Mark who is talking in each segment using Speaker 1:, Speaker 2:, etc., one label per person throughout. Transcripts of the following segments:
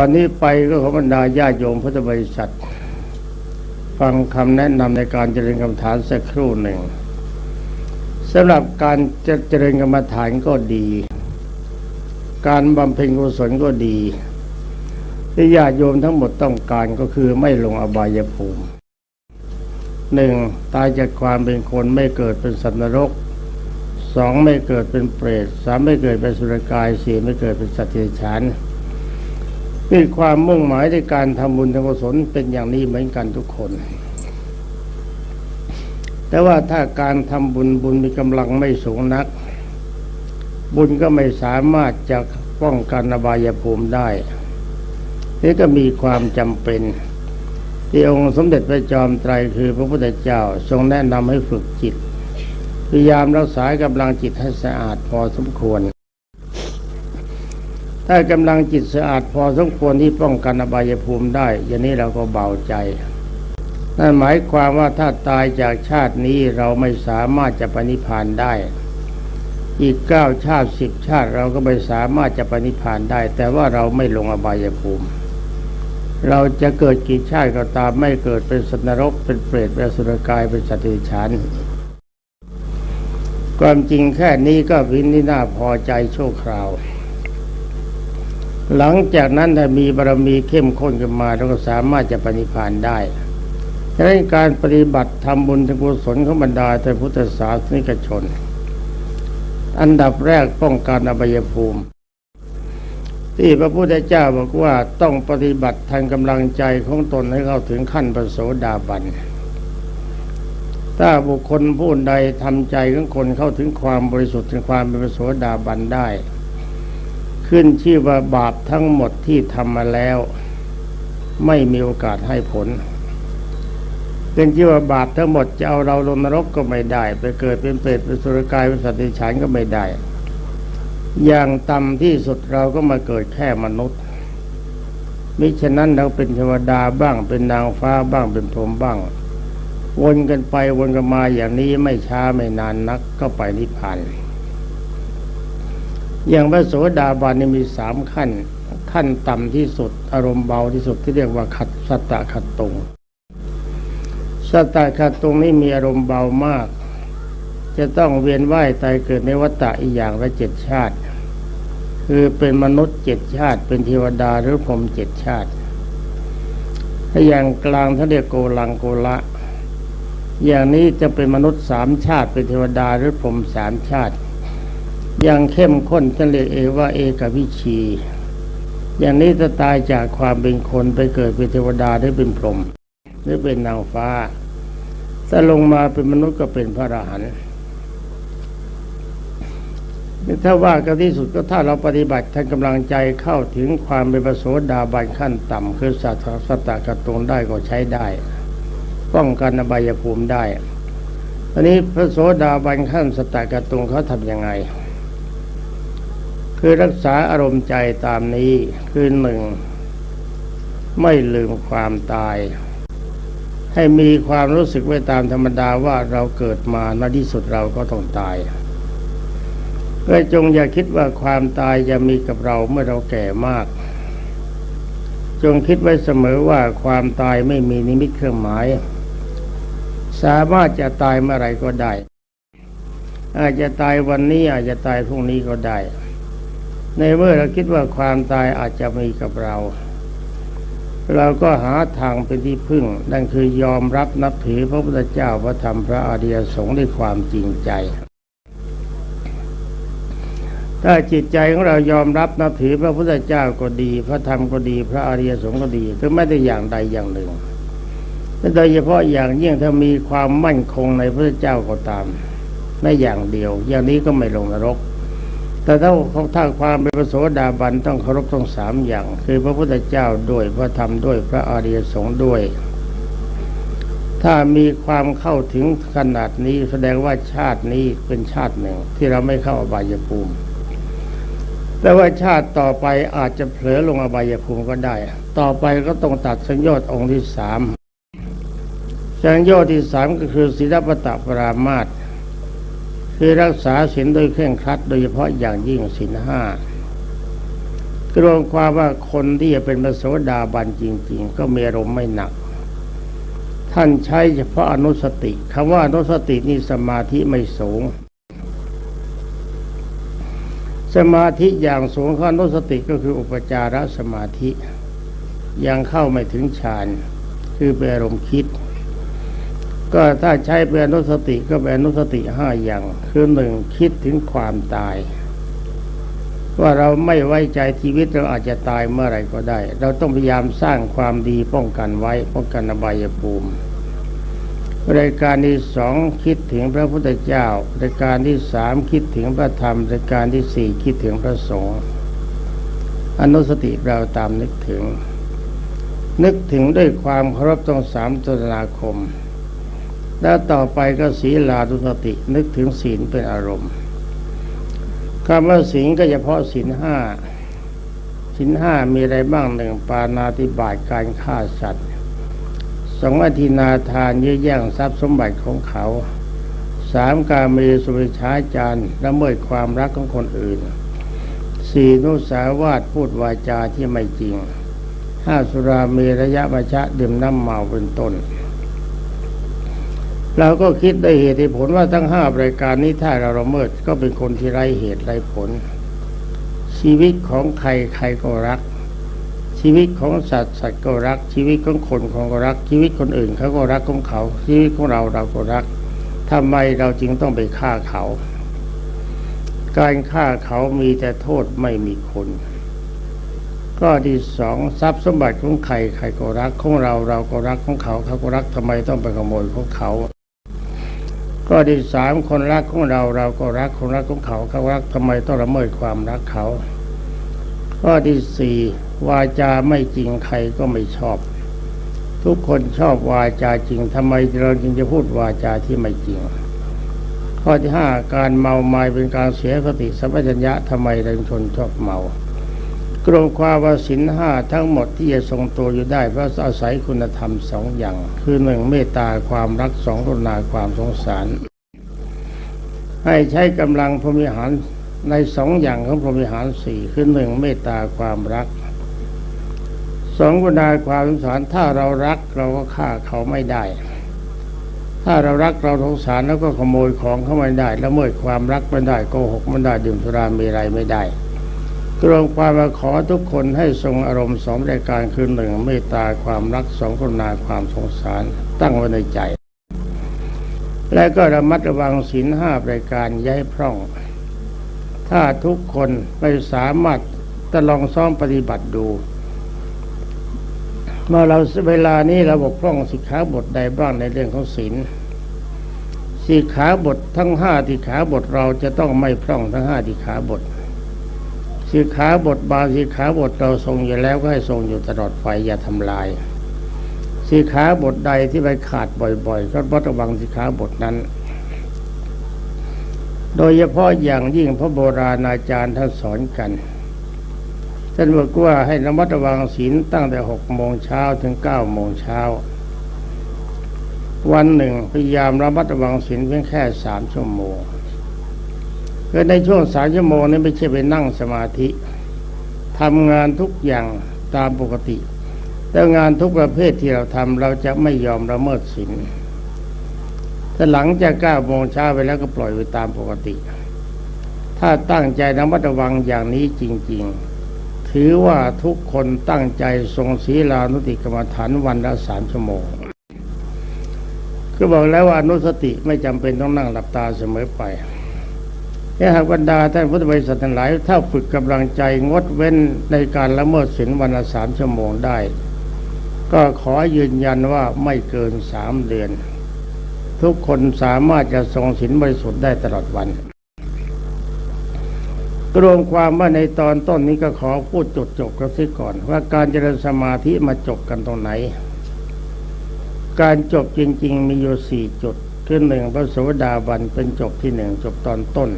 Speaker 1: ตอนนี้ไปก็ขอบรรดาญาโยมพุทธบริษัท ฟังคำแนะนำในการเจริญกรรมฐานสักครู่หนึ่งสำหรับการจะเจริญกรรมฐานก็ดี การบำเพ็ญกุศลก็ดีที่ญาติโยมทั้งหมดต้องการก็คือไม่ลงอบายภูมิหนึ่งตายจากความเป็นคนไม่เกิดเป็นสัตว์นรกสองไม่เกิดเป็นเปรตสามไม่เกิดเป็นสุรกายสี่ไม่เกิดเป็นสัตว์เดรัจฉาน นี่ความมุ่งหมายในการทำบุญทำกุศลเป็นอย่างนี้เหมือนกันทุกคน แต่ว่าถ้าการทำบุญบุญมีกำลังไม่สูงนัก บุญก็ไม่สามารถจะป้องกันอบายภูมิได้ นี่ก็มีความจำเป็น ที่องค์สมเด็จพระจอมไตรคือพระพุทธเจ้าทรงแนะนำให้ฝึกจิต พยายามรักษากำลังจิตให้สะอาดพอสมควร ถ้ากำลังจิตสะอาดพอสมควรที่ป้องกันอบายภูมิได้ อย่างนี้เราก็เบาใจ นั่นหมายความว่าถ้าตายจากชาตินี้เราไม่สามารถจะปณิพานได้ อีกเก้าชาติสิบชาติเราก็ไม่สามารถจะปณิพานได้ แต่ว่าเราไม่ลงอบายภูมิ เราจะเกิดกี่ชาติก็ตามไม่เกิดเป็นสัตว์นรกเป็นเปรตเป็นสุรกายเป็นสัตว์เดรัจฉานความจริงแค่นี้ก็พินที่น่าพอใจชั่วคราว หลังจากนั้นถ้ามีบารมีเข้มข้นขึ้นมาเราก็สามารถจะปณิพานได้ดังนั้นการปฏิบัติทำบุญทำกุศลของบรรดาท่าพุทธศาสนิกชน อันดับแรกป้องกันอบายภูมิ ที่พระพุทธเจ้าบอกว่าต้องปฏิบัติทางกำลังใจของตนให้เข้าถึงขั้นปโสดาบันถ้าบุคคลผู้ใดทำใจของคนเข้าถึงความบริสุทธิ์ถึงความเป็นปโสดาบันได้ ขึ้นชื่อว่าบาปทั้งหมดที่ทำมาแล้ว ไม่มีโอกาสให้ผลขึ้นชื่อว่าบาปทั้งหมดจะเอาเราลงนรกก็ไม่ได้ ไปเกิดเป็นเปรตเป็นสุรกายเป็นสัตว์ดรัจฉานก็ไม่ได้ อย่างต่ำที่สุดเราก็มาเกิดแค่มนุษย์มิฉะนั้นเราเป็นเทวดาบ้างเป็นนางฟ้าบ้างเป็นพรหมบ้าง วนกันไปวนกันมาอย่างนี้ไม่ช้าไม่นานนักก็ไปนิพพาน อย่างพระโสดาบันนี่มีสามขั้น ขั้นต่ำที่สุด อารมณ์เบาที่สุดที่เรียกว่าขัดสัตตะขัดตรงสัตตะขัดตรงนี้มีอารมณ์เบามาก จะต้องเวียนว่ายตายเกิดในวัฏฏะอีกอย่างละเจ็ดชาติ คือเป็นมนุษย์เจ็ดชาติ เป็นเทวดาหรือพรหมเจ็ดชาติถ้าอย่างกลางท่าเรียกโกลังโกละ อย่างนี้จะเป็นมนุษย์สามชาติ เป็นเทวดาหรือพรหมสามชาติ ย่างเข้มข้นท่านเรียกเอว่าเอกวิชี อย่างนี้จะตายจากความเป็นคนไปเกิดเป็นเทวดาหรือเป็นพรหมหรือเป็นนางฟ้าถ้าลงมาเป็นมนุษย์ก็เป็นพระอรหันต์ถ้าว่ากันที่สุดก็ถ้าเราปฏิบัติท่านกำลังใจเข้าถึงความเป็นประโสดาบันขั้นต่ำคือสัตว์สัตตะตรงได้ก็ใช้ได้ ป้องกันอบายภูมิได้ตอนนี้พระโสดาบันขั้นสตตะตรงเขาทำยังไง คือรักษาอารมณ์ใจตามนี้คือหนึ่งไม่ลืมความตาย ให้มีความรู้สึกไว้ตามธรรมดาว่าเราเกิดมาในที่สุดเราก็ต้องตายก็จงอย่าคิดว่าความตายจะมีกับเราเมื่อเราแก่มาก จงคิดไว้เสมอว่าความตายไม่มีนิมิตเครื่องหมาย สามารถจะตายเมื่อไรก็ได้ อาจจะตายวันนี้อาจจะตายพรุ่งนี้ก็ได้ ในเมื่อเราคิดว่าความตายอาจจะมีกับเรา เราก็หาทางเป็นที่พึ่ง นั่นคือยอมรับนับถือพระพุทธเจ้าพระธรรมพระอริยสงฆ์ด้วยความจริงใจ ถ้าจิตใจของเรายอมรับนับถือพระพุทธเจ้าก็ดี พระธรรมก็ดี พระอริยสงฆ์ก็ดีถึงไม่ได้อย่างใดอย่างหนึ่งโดยเฉพาะอย่างยิ่งถ้ามีความมั่นคงในพระเจ้าก็ตามไม่อย่างเดียว อย่างนี้ก็ไม่ลงนรก แต่ถ้าเขาถ้าความเป็นพระโสดาบันต้องเคารพทั้งสามอย่าง คือพระพุทธเจ้าด้วยพระธรรมด้วยพระอริยสงฆ์ด้วย ถ้ามีความเข้าถึงขนาดนี้แสดงว่าชาตินี้เป็นชาติหนึ่ง ที่เราไม่เข้าอบายภูมิ แต่ว่าชาติต่อไปอาจจะเผลอลงอบายภูมิก็ได้ ต่อไปก็ต้องตัดสัญญาตองค์ที่สามสัญญาที่สามก็คือศีลปตะปรามาต คือรักษาศีลโดยเคร่งครัด โดยเฉพาะอย่างยิ่งศีลห้ารวมความว่าคนที่จะเป็นพระโสดาบันจริง ๆ ก็มีอารมณ์ไม่หนัก ท่านใช้เฉพาะอนุสติคำว่าอนุสตินี่สมาธิไม่สูง สมาธิอย่างสูงขออนุสติก็คืออุปจารสมาธิ ยังเข้าไม่ถึงฌานคือเป็นอารมณ์คิด ก็ถ้าใช้เป็นอนุสติก็เป็นอนุสติห้าอย่าง คือหนึ่งคิดถึงความตาย ว่าเราไม่ไว้ใจชีวิตเราอาจจะตายเมื่อไหร่ก็ได้ เราต้องพยายามสร้างความดีป้องกันไว้ป้องกันอบายภูมิรายการที่สองคิดถึงพระพุทธเจ้ารายการที่สามคิดถึงพระธรรมรายการที่สี่คิดถึงพระสงฆ์อนุสติเราตามนึกถึง นึกถึงด้วยความเคารพตรงสามตนาคม แล้วต่อไปก็ศีลาดุสตินึกถึงศีลเป็นอารมณ์คำว่าศีลก็เฉพาะศีลห้าศีลห้ามีอะไรบ้างหนึ่งปานาติบาตการฆ่าสัตว์สองอธินาทานยื้อแย่งทรัพย์สมบัติของเขาสามการมีสุริชาจารละเมิดความรักของคนอื่นสี่นุสาวาทพูดวาจาที่ไม่จริงห้าสุรามีระยะประชะดื่มน้ำเมาเป็นต้น เราก็คิดได้เหตุผลว่าทั้งห้ารายการนี้ถ้าเราละเมิดก็เป็นคนที่ไร้เหตุไร้ผล ชีวิตของใครใครก็รัก ชีวิตของสัตว์สัตว์ก็รัก ชีวิตของคนคนก็รัก ชีวิตคนอื่นเขาก็รักของเขา ชีวิตของเราเราก็รักทำไมเราจึงต้องไปฆ่าเขา การฆ่าเขามีแต่โทษไม่มีคุณก็ที่สองทรัพย์สมบัติของใครใครก็รักของเราเราก็รักของเขาเขาก็รักทำไมต้องไปขโมยของเขา ก็ที่สามคนรักของเราเราก็รักคนรักของเขาเขารักทำไมต้องละเมิดความรักเขา ข้อที่สี่วาจาไม่จริงใครก็ไม่ชอบ ทุกคนชอบวาจาจริงทำไมเราจึงจะพูดวาจาที่ไม่จริง ข้อที่ห้าการเมาไม้เป็นการเสียสติสัมปชัญญะทำไมเราชนชอบเมา กรมความว่าสินห้าทั้งหมดที่จะทรงตัวอยู่ได้เพราะอาศัยคุณธรรมสองอย่าง คือหนึ่งเมตตาความรักสองกรุณาความสงสาร ให้ใช้กำลังพรหมิหารในสองอย่างของพรหมิหารสี่คือหนึ่งเมตตาความรักสองกรุณาความสงสารถ้าเรารักเราก็ฆ่าเขาไม่ได้ ถ้าเรารักเราสงสารแล้วก็ขโมยของเขาไม่ได้ละเมิดความรักไม่ได้โกหกไม่ได้ดื่มสุรามีอะไรไม่ได้ รวมความมาขอทุกคนให้ทรงอารมณ์สองรายการคือหนึ่งเมตตาความรักสองกรุณาความสงสารตั้งไว้ในใจ และก็ระมัดระวังศีลห้ารายการย้ายพร่อง ถ้าทุกคนไม่สามารถจะลองซ้อมปฏิบัติดูเมื่อเราเวลานี้เราบกพร่องสิกขาบทใดบ้างในเรื่องของศีลสิกขาบททั้งห้าสิกขาบทเราจะต้องไม่พร่องทั้งห้าสิกขาบท สิกขาบทบางสิกขาบทเราทรงอยู่แล้วก็ให้ทรงอยู่ตลอดไฟอย่าทำลายสิกขาบทใดที่ไปขาดบ่อย ๆ ก็ต้องระวังสิกขาบทนั้น โดยเฉพาะอย่างยิ่งพระโบราณอาจารย์ท่านสอนกันท่านบอกว่าให้ระมัดระวังศีลตั้งแต่หกโมงเช้าถึงเก้าโมงเช้า วันหนึ่งพยายามระมัดระวังศีลเพียงแค่สามชั่วโมง คือในช่วงสามชั่วโมงนี้ไม่ใช่ไปนั่งสมาธิทำงานทุกอย่างตามปกติ แต่งานทุกประเภทที่เราทำเราจะไม่ยอมละเมิดศีลแต่หลังจากเก้าโมงเช้าไปแล้วก็ปล่อยไปตามปกติ ถ้าตั้งใจระมัดระวังอย่างนี้จริง ๆ ถือว่าทุกคนตั้งใจทรงศีลานุติกรรมฐานวันละสามชั่วโมงคือบอกแล้วว่าอนุสติไม่จำเป็นต้องนั่งหลับตาเสมอไป ถ้าหากบรรดาท่านพุทธบริษัททั้งหลาย ถ้าฝึกกำลังใจงดเว้นในการละเมิดศีลวันละสามชั่วโมงได้ ก็ขอยืนยันว่าไม่เกินสามเดือน ทุกคนสามารถจะทรงศีลบริสุทธิ์ได้ตลอดวันรวมความว่าในตอนต้นนี้ก็ขอพูดจดจบกันซิก่อน ว่าการเจริญสมาธิมาจบกันตรงไหน การจบจริง ๆ มีอยู่สี่จุดคือหนึ่งพระโสดาบันเป็นจบที่หนึ่งจบตอนต้น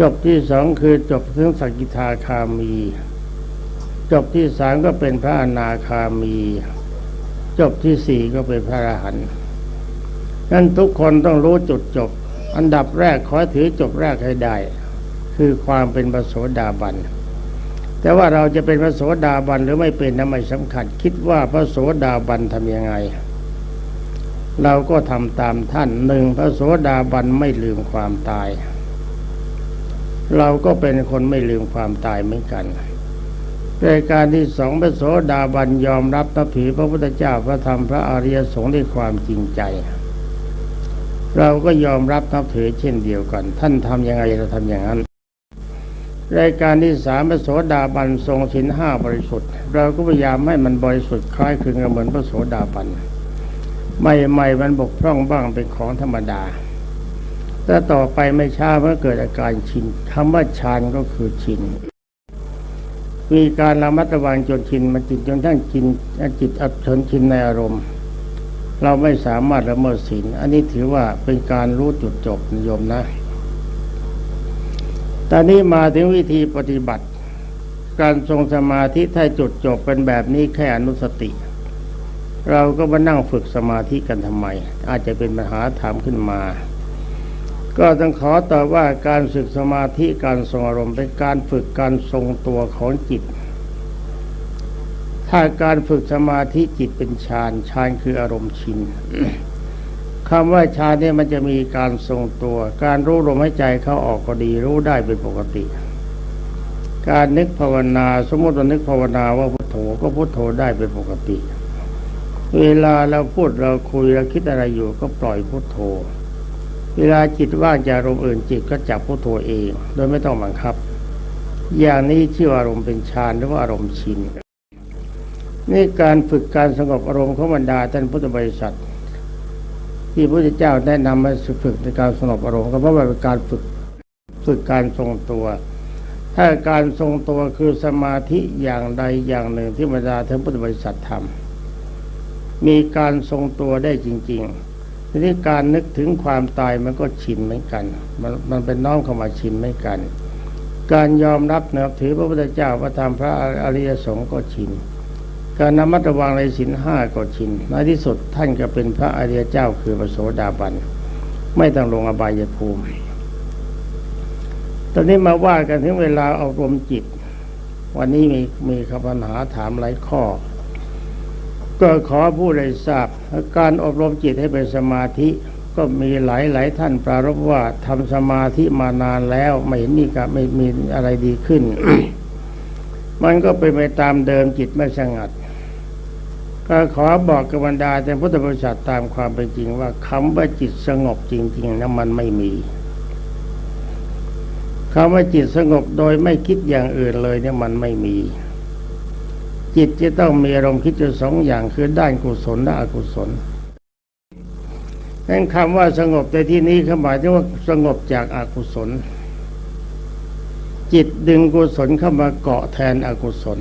Speaker 1: จบที่สองคือจบถึงสกิทาคามี จบที่สามก็เป็นพระอนาคามี จบที่สี่ก็เป็นพระอรหันต์นั้นทุกคนต้องรู้จุดจบ อันดับแรกขอถือจบแรกให้ได้ คือความเป็นพระโสดาบันแต่ว่าเราจะเป็นพระโสดาบันหรือไม่เป็นนั้นไม่สำคัญ คิดว่าพระโสดาบันทำยังไง เราก็ทำตามท่านหนึ่งพระโสดาบันไม่ลืมความตาย เราก็เป็นคนไม่ลืมความตายเหมือนกันรายการที่สองพระโสดาบันยอมรับนับถือพระพุทธเจ้าพระธรรมพระอริยสงฆ์ด้วยความจริงใจ เราก็ยอมรับนับถือเช่นเดียวกัน ท่านทำยังไงเราทำอย่างนั้นรายการที่สามพระโสดาบันทรงศีลห้าบริสุทธิ์ เราก็พยายามให้มันบริสุทธิ์คล้ายคลึงกับเหมือนพระโสดาบันใหม่ๆมันบกพร่องบ้างเป็นของธรรมดา แต่ต่อไปไม่ช้าเมื่อเกิดอาการชินคำว่าฌานก็คือชิน มีการระมัดระวังจนชินมันจิตจนทั้งชินจิตอับเฉินชินในอารมณ์ เราไม่สามารถละเมิดศีลอันนี้ถือว่าเป็นการรู้จุดจบนิยมนะตอนนี้มาถึงวิธีปฏิบัติ การทรงสมาธิถ้าจุดจบเป็นแบบนี้แค่อนุสติ เราก็มานั่งฝึกสมาธิกันทำไม อาจจะเป็นปัญหาถามขึ้นมา ก็ต้องขอตอบว่าการฝึกสมาธิการทรงอารมณ์เป็นการฝึกการทรงตัวของจิต ถ้าการฝึกสมาธิจิตเป็นฌานฌานคืออารมณ์ชินคำว่าฌานเนี่ยมันจะมีการทรงตัว การรู้ลมหายใจเข้าออกก็ดี รู้ได้เป็นปกติ การนึกภาวนา สมมติว่านึกภาวนาว่าพุทโธก็พุทโธได้เป็นปกติ เวลาเราพูดเราคุยเราคิดอะไรอยู่ก็ปล่อยพุทโธ เวลาจิตว่างจากอารมณ์อื่นจิตก็จับพุทโธเอง โดยไม่ต้องบังคับ อย่างนี้ชื่ออารมณ์เป็นฌานหรือว่าอารมณ์ชินนี่การฝึกการสงบอารมณ์ของบรรดาท่านพุทธบริษัท ที่พระพุทธเจ้าแนะนำให้ฝึกในการสงบอารมณ์ก็เพราะว่าเป็นการฝึกฝึกการทรงตัว ถ้าการทรงตัวคือสมาธิอย่างใดอย่างหนึ่งที่บรรดาท่านพุทธบริษัททำมีการทรงตัวได้จริง ๆ ทีนี้การนึกถึงความตายมันก็ชินเหมือนกัน มันมันเป็นน้อมเข้ามาชินเหมือนกัน การยอมรับนับถือพระพุทธเจ้าพระธรรมพระอริยสงฆ์ก็ชิน การนมัตระวังในสินห้าก็ชิน ในที่สุดท่านก็เป็นพระอริยเจ้าคือพระโสดาบัน ไม่ต้องลงอบายภูมิ ตอนนี้มาว่ากันถึงเวลาอบรมจิต วันนี้มีมีคำปัญหาถามหลายข้อ ก็ขอผู้ใดทราบการอบรมจิตให้เป็นสมาธิก็มีหลายหลายท่านปรารภว่าทำสมาธิมานานแล้วไม่เห็นมีการไม่มีอะไรดีขึ้น มันก็เป็นไปตามเดิมจิตไม่สงัด ก็ขอบอกกับบรรดาแต่พุทธบริษัทตามความเป็นจริงว่าคำว่าจิตสงบจริงๆนั้นมันไม่มีคำว่าจิตสงบโดยไม่คิดอย่างอื่นเลยเนี่ยมันไม่มี จิตจะต้องมีอารมณ์คิดอยู่สองอย่างคือด้านกุศลและอกุศลนั่นคำว่าสงบในที่นี้หมายถึงว่าสงบจากอากุศล จิตดึงกุศลเข้ามาเกาะแทนอกุศล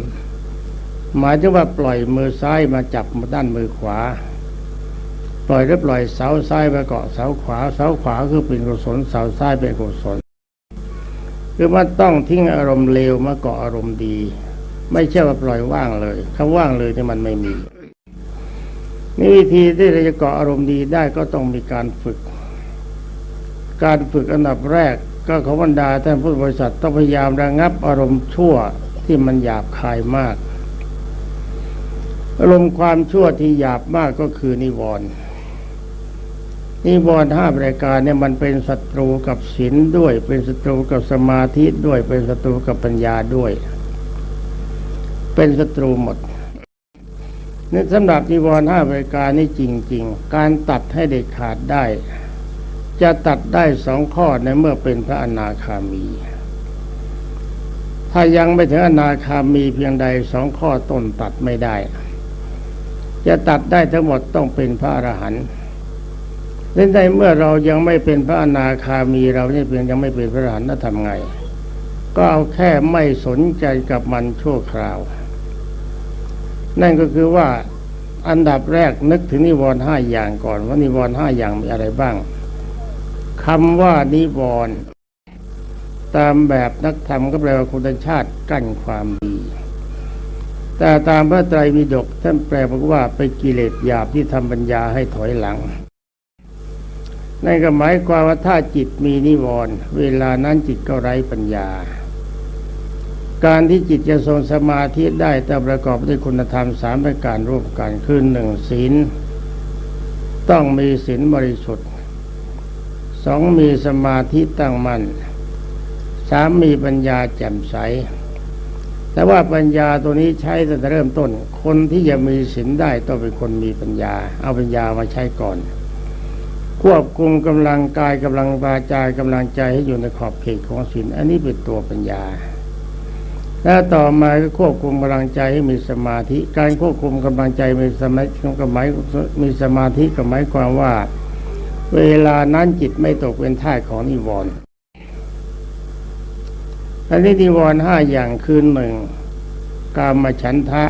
Speaker 1: หมายถึงว่าปล่อยมือซ้ายมาจับมาด้านมือขวา ปล่อยแล้วปล่อยเสาซ้ายมาเกาะเสาขวา เสาขวาคือเป็นกุศลเสาซ้ายเป็นกุศลคือมันต้องทิ้งอารมณ์เลวมาเกาะอารมณ์ดี ไม่ใช่ว่าปล่อยว่างเลยคำว่างเลยที่มันไม่มีนี่วิธีที่เราจะเกาะอารมณ์ดีได้ก็ต้องมีการฝึก การฝึกอันดับแรก ก็ขอบรรดาท่านผู้บริษัทต้องพยายามระงับอารมณ์ชั่วที่มันหยาบคายมาก อารมณ์ความชั่วที่หยาบมากก็คือนิวรณ์นิวรณ์ห้าประการเนี่ยมันเป็นศัตรูกับศีลด้วย เป็นศัตรูกับสมาธิด้วย เป็นศัตรูกับปัญญาด้วย เป็นศัตรูหมดนี่สำหรับนิวรณ์ห้าประการนี่จริง ๆ การตัดให้เด็ดขาดได้ จะตัดได้สองข้อในเมื่อเป็นพระอนาคามี ถ้ายังไม่ถึงอนาคามีเพียงใดสองข้อต้นตัดไม่ได้ จะตัดได้ทั้งหมดต้องเป็นพระอรหันต์เล่นในเมื่อเรายังไม่เป็นพระอนาคามีเราเนี่ยเพียงยังไม่เป็นพระอรหันต์แล้วทำไง ก็เอาแค่ไม่สนใจกับมันชั่วคราว นั่นก็คือว่าอันดับแรกนึกถึงนิวรณ์ห้าอย่างก่อนว่านิวรณ์ห้าอย่างมีอะไรบ้างคำว่านิวรณ์ตามแบบนักธรรมก็แปลว่าคุณชาติกั้นความดี แต่ตามพระไตรปิฎกท่านแปลบอกว่าเป็นกิเลสหยาบที่ทำปัญญาให้ถอยหลังนั่นก็หมายความว่าถ้าจิตมีนิวรณ์เวลานั้นจิตก็ไร้ปัญญา การที่จิตจะทรงสมาธิได้ต้องประกอบด้วยคุณธรรมสามประการร่วมกันคือหนึ่งศีล ต้องมีศีลบริสุทธิ์สองมีสมาธิตั้งมั่นสามมีปัญญาแจ่มใส แต่ว่าปัญญาตัวนี้ใช้ตั้งแต่เริ่มต้น คนที่จะมีศีลได้ต้องเป็นคนมีปัญญา เอาปัญญามาใช้ก่อน ควบคุมกำลังกายกำลังวาจากำลังใจให้อยู่ในขอบเขตของศีลอันนี้เป็นตัวปัญญา แล้วต่อมาก็ควบคุมกำลังใจให้มีสมาธิ การควบคุมกำลังใจมีสมาธิก็หมายมีสมาธิก็หมายความว่า เวลานั้นจิตไม่ตกเป็นท่าของนิวรณ์อันนี้นิวรณ์ห้าอย่างคือหนึ่งกามฉันทะ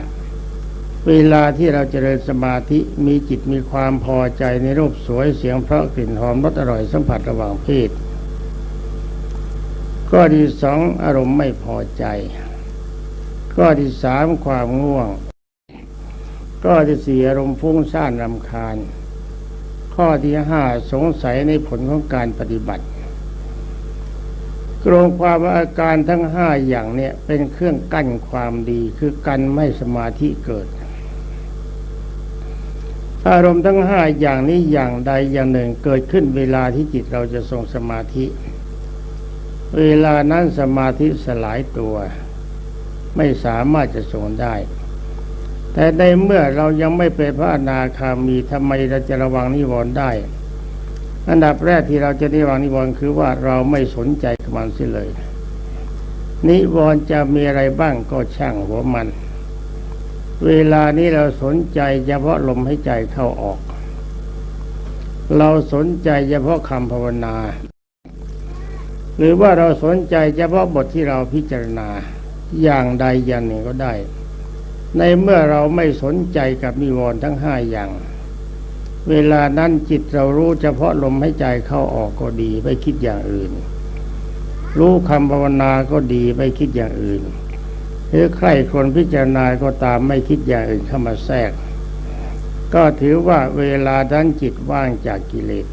Speaker 1: เวลาที่เราเจริญสมาธิมีจิตมีความพอใจในรูปสวยเสียงเพราะกลิ่นหอมรสอร่อยสัมผัสระหว่างเพศก็ที่สองอารมณ์ไม่พอใจ ก็ที่สามความง่วงก็ที่สี่อารมณ์ฟุ้งซ่านรำคาญ ข้อที่ห้าสงสัยในผลของการปฏิบัติกรงความว่าอาการทั้งห้าอย่างเนี่ยเป็นเครื่องกั้นความดีคือกันไม่สมาธิเกิด อารมณ์ทั้งห้าอย่างนี้อย่างใดอย่างหนึ่งเกิดขึ้นเวลาที่จิตเราจะทรงสมาธิ เวลานั้นสมาธิสลายตัว ไม่สามารถจะทรงได้ แต่ในเมื่อเรายังไม่เป็นพระอนาคามีทำไมเราจะระวังนิวรณ์ได้ อันดับแรกที่เราจะได้ระวังนิวรณ์คือว่าเราไม่สนใจกับมันเสียเลย นิวรณ์จะมีอะไรบ้างก็ช่างหัวมัน เวลานี้เราสนใจเฉพาะลมให้ใจเข้าออก เราสนใจเฉพาะคำภาวนาหรือว่าเราสนใจเฉพาะบทที่เราพิจารณา อย่างใดอย่างหนึ่งก็ได้ ในเมื่อเราไม่สนใจกับนิวรณ์ทั้งห้าอย่าง เวลานั้นจิตเรารู้เฉพาะลมให้ใจเข้าออกก็ดีไม่คิดอย่างอื่น รู้คำภาวนาก็ดีไม่คิดอย่างอื่นหรือใครคนพิจารณาก็ตามไม่คิดอย่างอื่นเข้ามาแทรก ก็ถือว่าเวลานั้นจิตว่างจากกิเลส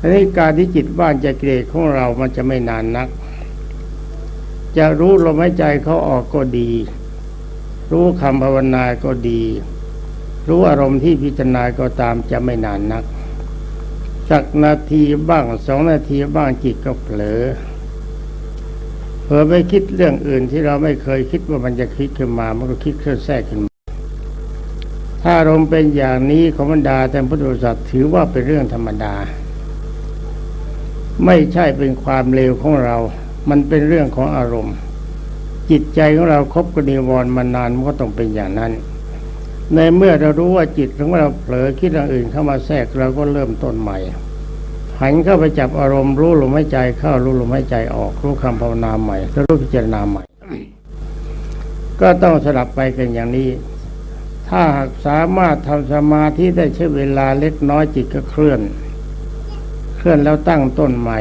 Speaker 1: อันนี้การที่จิตว่างจากกิเลสของเรามันจะไม่นานนัก จะรู้ลมหายใจเขาออกก็ดี รู้คำภาวนาก็ดี รู้อารมณ์ที่พิจารณาก็ตามจะไม่นานนัก สักนาทีบ้างสองนาทีบ้างจิตก็เผลอเผลอไปคิดเรื่องอื่นที่เราไม่เคยคิดว่ามันจะคิดขึ้นมามันก็คิดเคลื่อนแทรกขึ้นมาถ้าอารมณ์เป็นอย่างนี้ของบรรดาแต่พุทธบริษัทถือว่าเป็นเรื่องธรรมดา ไม่ใช่เป็นความเลวของเรา มันเป็นเรื่องของอารมณ์ จิตใจของเราครบกับนิวรณ์มานานมันก็ต้องเป็นอย่างนั้น ในเมื่อเรารู้ว่าจิตของเราเผลอคิดอย่างอื่นเข้ามาแทรกเราก็เริ่มต้นใหม่หันเข้าไปจับอารมณ์รู้ลมหายใจเข้ารู้ลมหายใจออกรู้คำภาวนาใหม่แล้วรู้พิจารณาใหม่ ก็ต้องสลับไปกันอย่างนี้ ถ้าหากสามารถทำสมาธิได้ใช้เวลาเล็กน้อยจิตก็เคลื่อน เคลื่อนแล้วตั้งต้นใหม่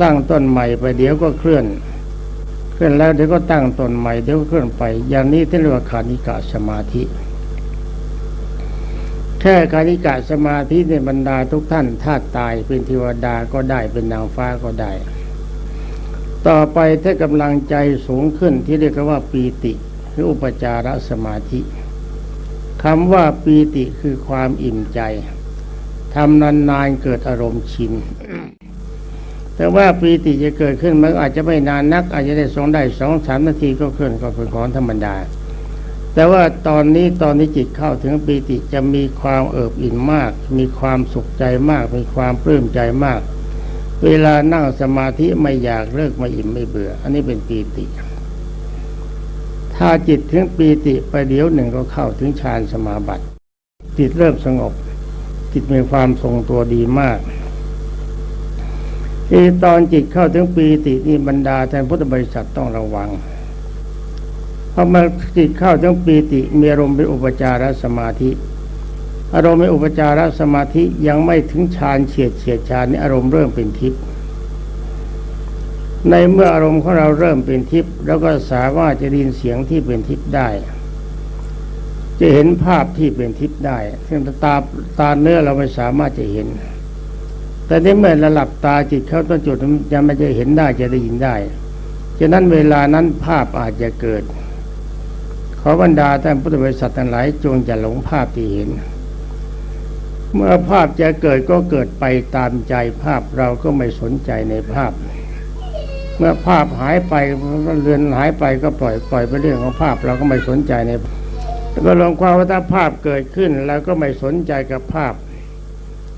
Speaker 1: ตั้งต้นใหม่ไปเดี๋ยวก็เคลื่อน เคลื่อนแล้วเดี๋ยวก็ตั้งต้นใหม่เดี๋ยวก็เคลื่อนไป อย่างนี้ที่เรียกว่าคานิกาสมาธิ แค่คานิกาสมาธิในบรรดาทุกท่านถ้าตายเป็นเทวดาก็ได้เป็นนางฟ้าก็ได้ ต่อไปถ้ากำลังใจสูงขึ้นที่เรียกว่าปีติหรืออุปจารสมาธิคำว่าปีติคือความอิ่มใจทำนานๆเกิดอารมณ์ชิน แต่ว่าปีติจะเกิดขึ้นมันอาจจะไม่นานนัก อาจจะได้สองได้สองสามนาทีก็เคลื่อนก็เป็นของธรรมดา แต่ว่าตอนนี้ตอนนี้จิตเข้าถึงปีติจะมีความเอิบอิ่มมาก มีความสุขใจมาก มีความปลื้มใจมาก เวลานั่งสมาธิไม่อยากเลิกไม่อิ่มไม่เบื่อ อันนี้เป็นปีติ ถ้าจิตถึงปีติไปเดี๋ยวหนึ่งก็เข้าถึงฌานสมาบัติจิตเริ่มสงบจิตมีความทรงตัวดีมาก ที่ตอนจิตเข้าถึงปีตินี่บรรดาแทนพุทธบริษัทต้องระวังเพราะมันจิตเข้าถึงปีติมีอารมณ์เป็นอุปจารสมาธิ อารมณ์เป็นอุปจารสมาธิยังไม่ถึงฌานเฉียดเฉียดฌานนี่อารมณ์เริ่มเป็นทิพย์ในเมื่ออารมณ์ของเราเริ่มเป็นทิพย์แล้วก็สามารถจะได้ยินเสียงที่เป็นทิพย์ได้ จะเห็นภาพที่เป็นทิพย์ได้ซึ่งตาตาเนื้อเราไม่สามารถจะเห็น แต่ในเมื่อระหลับตาจิตเข้าต้นจุดยังไม่จะเห็นได้จะได้ยินได้ฉะนั้นเวลานั้นภาพอาจจะเกิด ขอบรรดาท่านพุทธบริษัททั้งหลายจงจะหลงภาพที่เห็น เมื่อภาพจะเกิดก็เกิดไปตามใจภาพเราก็ไม่สนใจในภาพ เมื่อภาพหายไปเรือนหายไปก็ปล่อยปล่อยไปเรื่องของภาพเราก็ไม่สนใจในแล้วก็ลงความว่าถ้าภาพเกิดขึ้นเราก็ไม่สนใจกับภาพ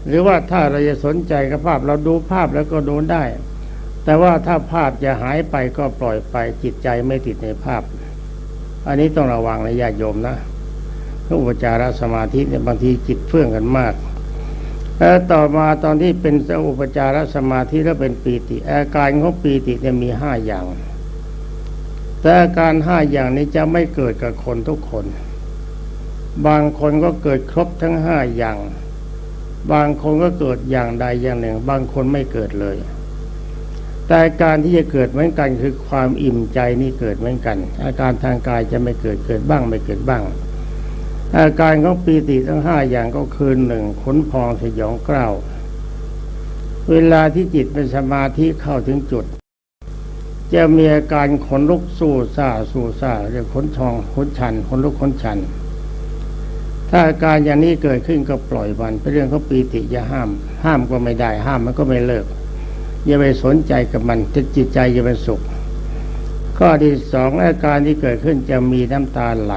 Speaker 1: หรือว่าถ้าเราจะสนใจกับภาพเราดูภาพแล้วก็ดูได้ แต่ว่าถ้าภาพจะหายไปก็ปล่อยไปจิตใจไม่ติดในภาพ อันนี้ต้องระวังนะญาติโยมนะพระอุปจารสมาธิเนี่ยบางทีจิตเฟื่องกันมากแล้วต่อมาตอนที่เป็นอุปจารสมาธิแล้วเป็นปีติ อาการของปีติเนี่ยมีห้าอย่าง แต่อาการห้าอย่างนี้จะไม่เกิดกับคนทุกคน บางคนก็เกิดครบทั้งห้าอย่าง บางคนก็เกิดอย่างใดอย่างหนึ่ง บางคนไม่เกิดเลย แต่การที่จะเกิดเหมือนกันคือความอิ่มใจนี่เกิดเหมือนกัน อาการทางกายจะไม่เกิดเกิดบ้างไม่เกิดบ้าง อาการของปีติทั้งห้าอย่างก็คือหนึ่งขนพองสยองกล้าวเวลาที่จิตเป็นสมาธิเข้าถึงจุด จะมีอาการขนลุกสู้ซ่าสู้ซ่าเรียกขนทองขนชันขนลุกขนชัน ถ้าอาการอย่างนี้เกิดขึ้นก็ปล่อยมันเป็นเรื่องของปีติอย่าห้าม ห้ามก็ไม่ได้ ห้ามมันก็ไม่เลิก อย่าไปสนใจกับมันจะจิตใจจะเป็นสุข ข้อที่สองอาการที่เกิดขึ้นจะมีน้ำตาไหล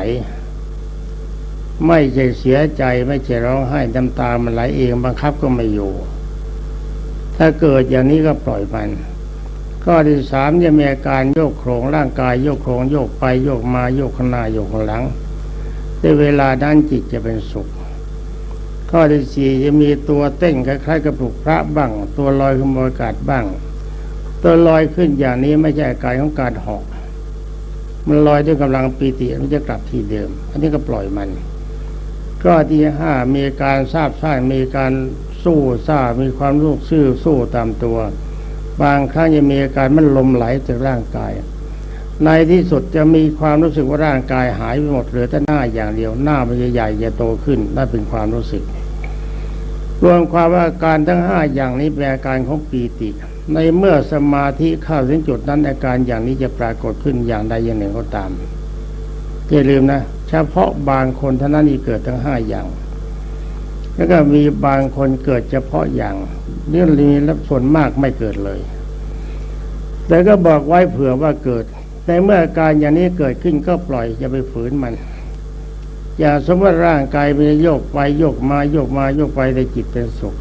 Speaker 1: ไม่ใช่เสียใจไม่ใช่ร้องไห้น้ำตามันไหลเองบังคับก็ไม่อยู่ ถ้าเกิดอย่างนี้ก็ปล่อยมันข้อที่สามจะมีอาการโยกโครงร่างกายโยกโครงโยกไปโยกมาโยกข้างหน้าโยกข้างหลัง ในเวลาด้านจิตจะเป็นสุข ข้อที่สี่จะมีตัวเต้นคล้ายๆกับปลุกพระบ้าง ตัวลอยขึ้นบนอากาศบ้าง ตัวลอยขึ้นอย่างนี้ไม่ใช่อาการของการหอก มันลอยด้วยกำลังปีติมันจะกลับที่เดิม อันนี้ก็ปล่อยมันข้อที่ห้ามีการทราบซ่ามีการสู้ซ่ามีความรู้ซื่อสู้ตามตัว บางครั้งจะมีอาการมันลมไหลจากร่างกาย ในที่สุดจะมีความรู้สึกว่าร่างกายหายไปหมดเหลือแต่หน้าอย่างเดียวหน้ามันจะใหญ่จะโตขึ้นนั่นเป็นความรู้สึก รวมความว่าการทั้งห้าอย่างนี้เป็นอาการของปีติ ในเมื่อสมาธิเข้าถึงจุดนั้นอาการอย่างนี้จะปรากฏขึ้นอย่างใดอย่างหนึ่งก็ตามอย่าลืมนะเฉพาะบางคนเท่านั้นที่เกิดทั้งห้าอย่าง แล้วก็มีบางคนเกิดเฉพาะอย่างเรื่องนี้และส่วนมากไม่เกิดเลย แต่ก็บอกไว้เผื่อว่าเกิด ในเมื่ออาการอย่างนี้เกิดขึ้นก็ปล่อยอย่าไปฝืนมัน อย่าสมมติร่างกายมันโยกไปโยกมาโยกมาโยกไปแต่จิตเป็นสุข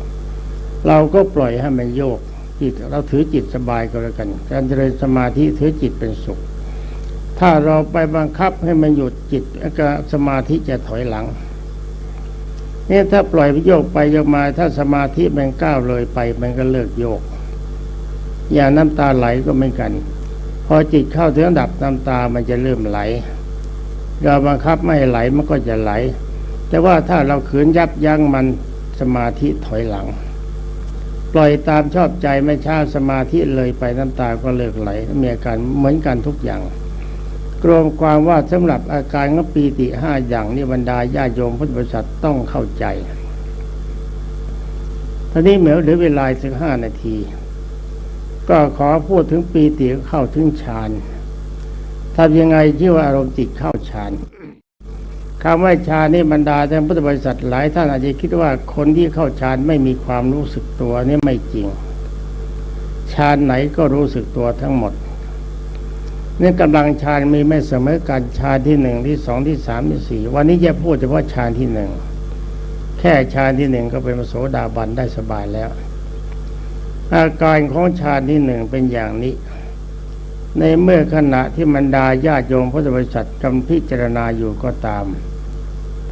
Speaker 1: เราก็ปล่อยให้มันโยกจิตเราถือจิตสบายก็แล้วกัน การเจริญสมาธิถือจิตเป็นสุข ถ้าเราไปบังคับให้มันหยุดจิตอาก็สมาธิจะถอยหลังนี่ถ้าปล่อยโยกไปโยกมา ถ้าสมาธิมันก้าวเลยไป มันก็เลิกโยก อย่างน้ำตาไหลก็เหมือนกัน พอจิตเข้าถึงระดับน้ำตามันจะเริ่มไหล เราบังคับไม่ไหลมันก็จะไหล แต่ว่าถ้าเราขืนยับยั้งมันสมาธิถอยหลัง ปล่อยตามชอบใจไม่ช้าสมาธิเลยไปน้ำตาก็เลิกไหลมีอาการเหมือนกันทุกอย่างรวมความว่าสำหรับอาการของปีติห้าอย่างนี่บรรดาญาโยมพุทธบริษัทต้องเข้าใจทีนี้เหมือนเหลือเวลาสักห้านาที ก็ขอพูดถึงปีติเข้าถึงฌานทำยังไงที่ว่าอารมณ์จิตเข้าฌานคำว่าฌานนี่บรรดาท่านพุทธบริษัทหลายท่านอาจจะคิดว่าคนที่เข้าฌานไม่มีความรู้สึกตัวนี่ไม่จริงฌานไหนก็รู้สึกตัวทั้งหมดเนี่กำลังฌานมีไม่เสมอกันฌานที่หนึ่งที่สองที่สามที่สี่วันนี้จะพูดเฉพาะฌานที่หนึ่งแค่ฌานที่หนึ่งก็เป็นโสดาบันได้สบายแล้ว อาการของฌานที่หนึ่งเป็นอย่างนี้ ในเมื่อขณะที่บรรดาญาติโยมพุทธบริษัทกำพิจารณาอยู่ก็ตาม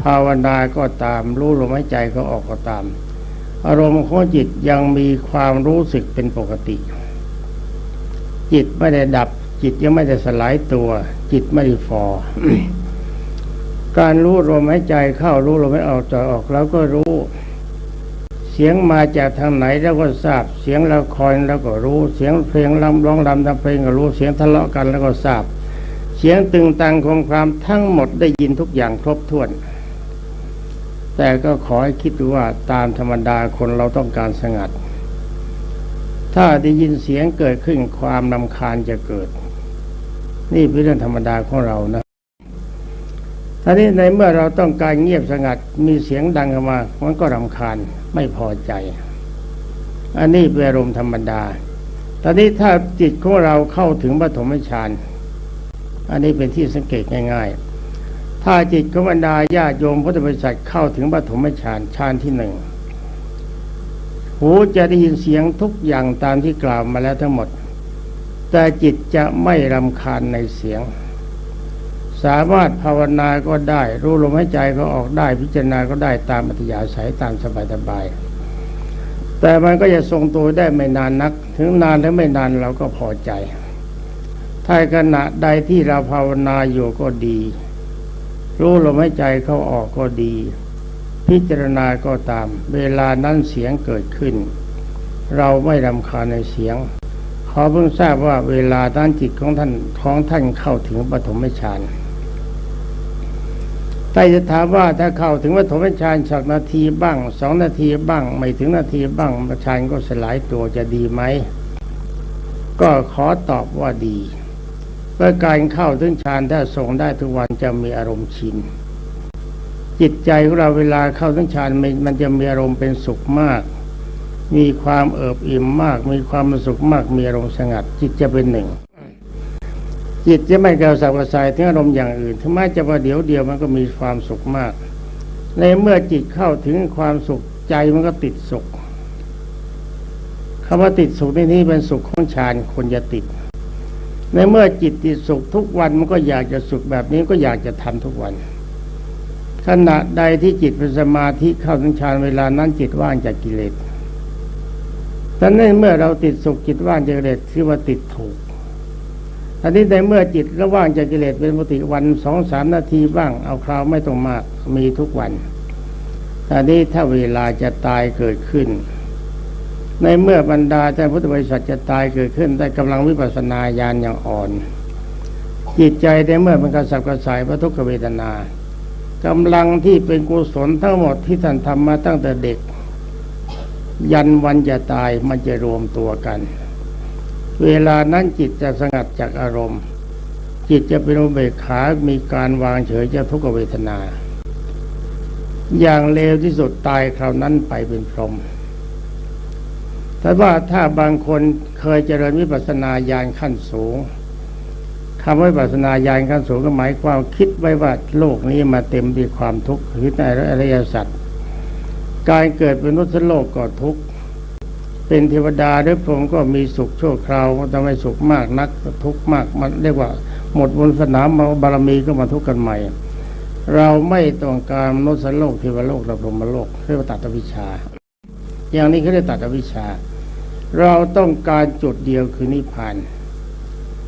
Speaker 1: ภาวนาก็ตาม รู้ลมหายใจก็ออกก็ตาม อารมณ์ของจิตยังมีความรู้สึกเป็นปกติ จิตไม่ได้ดับ จิตยังไม่ได้สลายตัว จิตไม่ได้ฟอการรู้ลมหายใจเข้ารู้ลมหายใจออกจะออกแล้วก็รู้ เสียงมาจากทางไหนแล้วก็ทราบ เสียงละครแล้วก็รู้ เสียงเพลงรำร้องรำทำเพลงก็รู้ เสียงทะเลาะกันแล้วก็ทราบ เสียงตึงตังคงความทั้งหมดได้ยินทุกอย่างครบถ้วน แต่ก็ขอให้คิดดูว่าตามธรรมดาคนเราต้องการสงัด ถ้าได้ยินเสียงเกิดขึ้นความลำคาญจะเกิด นี่เป็นเรื่องธรรมดาของเรานะทีนี้ในเมื่อเราต้องการเงียบสงัดมีเสียงดังออกมา มันก็รำคาญ ไม่พอใจ อันนี้เป็นอารมณ์ธรรมดา ตอนนี้ถ้าจิตของเราเข้าถึงปฐมฌานอันนี้เป็นที่สังเกตง่าย ๆ ถ้าจิตของบรรดาญาติโยมพุทธบริษัทเข้าถึงปฐมฌานฌานที่หนึ่งหูจะได้ยินเสียงทุกอย่างตามที่กล่าวมาแล้วทั้งหมด แต่จิตจะไม่รำคาญในเสียง สามารถภาวนาก็ได้ รู้ลมหายใจก็ออกได้พิจารณาก็ได้ตามอัธยาศัยตามสบายๆแต่มันก็จะทรงตัวได้ไม่นานนัก ถึงนานหรือไม่นานเราก็พอใจ ถ้าขณะใดที่เราภาวนาอยู่ก็ดี รู้ลมหายใจเข้าออกก็ดี พิจารณาก็ตาม เวลานั้นเสียงเกิดขึ้น เราไม่รำคาญในเสียงขอเพิ่งทราบว่าเวลาด้านจิตของท่านของท่านเข้าถึงปฐมฌาน แต่จะถามว่าถ้าเข้าถึงปฐมฌานสักนาทีบ้างสองนาทีบ้าง ไม่ถึงนาทีบ้างฌานก็สลายตัวจะดีไหม ก็ขอตอบว่าดีเพื่อการเข้าถึงฌานถ้าส่งได้ทุกวันจะมีอารมณ์ชิน จิตใจของเราเวลาเข้าถึงฌานมันมันจะมีอารมณ์เป็นสุขมาก มีความเอิบอิ่มมาก มีความสุขมากมีอารมณ์สงัด จิตจะเป็นหนึ่ง จิตจะไม่กระสับกระส่ายถึงอารมณ์อย่างอื่นถึงแม้จะว่าเดี๋ยวเดียวมันก็มีความสุขมาก ในเมื่อจิตเข้าถึงความสุขใจมันก็ติดสุขคำว่าติดสุขในนี้เป็นสุขของฌานคนจะติด ในเมื่อจิตติดสุขทุกวันมันก็อยากจะสุขแบบนี้ก็อยากจะทำทุกวัน ขณะใดที่จิตเป็นสมาธิเข้าถึงฌานเวลานั้นจิตว่างจากกิเลสแต่ในเมื่อเราติดสุขจิตว่างจากกิเลสคือว่าติดถูก อันนี้ในเมื่อจิตระว่างจากกิเลสเป็นปกติวันสองสามนาทีบ้าง เอาคราวไม่ต้องมากมีทุกวันอันนี้ถ้าเวลาจะตายเกิดขึ้น ในเมื่อบรรดาท่านพุทธบริษัทจะตายเกิดขึ้น ได้กำลังวิปัสสนาญาณอย่างอ่อน จิตใจในเมื่อมันกระสับกระส่ายพระทุกขเวทนากำลังที่เป็นกุศลทั้งหมดที่ท่านทำมาตั้งแต่เด็ก ยันวันจะตายมันจะรวมตัวกัน เวลานั้นจิตจะสงัดจากอารมณ์ จิตจะเป็นอุเบกขา มีการวางเฉยจากทุกขเวทนา อย่างเลวที่สุดตายคราวนั้นไปเป็นพรหมแต่ว่าถ้าบางคนเคยเจริญวิปัสสนาญาณขั้นสูงคำว่าวิปัสสนาญาณขั้นสูงก็หมายความคิดไว้ว่าโลกนี้มาเต็มด้วยความทุกข์คือในอริยสัจการเกิดเป็นนุษย์โลกก็ทุกข์ เป็นเทวดาหรือพรหมก็มีสุขชั่วคราวมันทำให้สุขมากนักทุกข์มากมันเรียกว่า หมดบนสนามมาบารมีก็มาทุกข์กันใหม่ เราไม่ต้องการมนุษย์โลกเทวโลกและพรหมโลกเรียกว่าตัดวิชา อย่างนี้เขาเรียกตัดวิชา เราต้องการจุดเดียวคือนิพพาน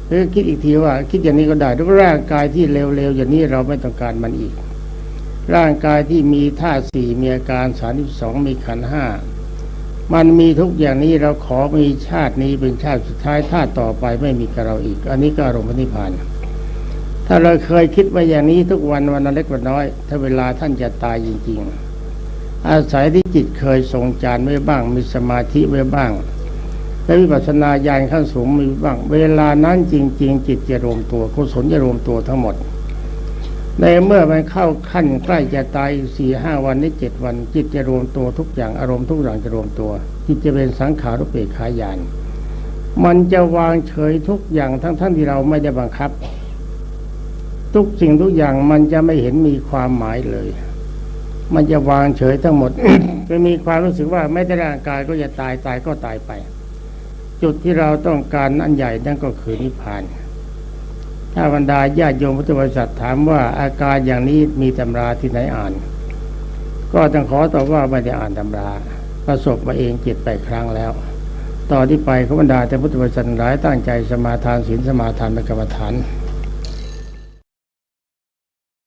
Speaker 1: หรือคิดอีกทีว่า คิดอย่างนี้ก็ได้ด้วยร่างกายที่เร็วๆอย่างนี้เราไม่ต้องการมันอีก ร่างกายที่มีธาสี่มีอาการสามสิบสองมีขันห้า มันมีทุกอย่างนี้เราขอมีชาตินี้เป็นชาติสุดท้ายชาติต่อไปไม่มีกับเราอีก อันนี้ก็อารมณ์นิพพาน ถ้าเราเคยคิดไว่าอย่างนี้ทุกวันวันเล็กวันน้อย ถ้าเวลาท่านจะตายจริง ๆ อาศัยที่จิตเคยทรงจานไว้บ้าง มีสมาธิไว้บ้างและวิปัสสนาญาณขั้นสูงมีบ้าง เวลานั้นจริง ๆ จิตจะรวมตัวกุศลจะรวมตัวทั้งหมด ในเมื่อมันเข้าขั้นใกล้จะตายสี่ห้าวันนี้เจ็ดวัน จิตจะรวมตัวทุกอย่างอารมณ์ทุกอย่างจะรวมตัว จิตจะเป็นสังขารุปเปกขายาน มันจะวางเฉยทุกอย่างทั้งท่านที่เราไม่ได้บังคับ ทุกสิ่งทุกอย่างมันจะไม่เห็นมีความหมายเลย มันจะวางเฉยทั้งหมดจะมีความรู้สึกว่าไม่ได้ร่างกายก็จะตายตายก็ตายไป จุดที่เราต้องการนั่นใหญ่นั่นก็คือนิพพาน ถ้าบรรดาญาติโยมพุทธบริษัทถามว่าอาการอย่างนี้มีตำราที่ไหนอ่าน ก็ต้องขอตอบว่าไม่ได้อ่านตำรา ประสบมาเองเจ็ดแปดครั้งแล้ว ต่อที่ไปขบรรดาแต่พุทธบริษัทหลายตั้งใจสมาทานศีลสมาทานเป็นกรรมฐาน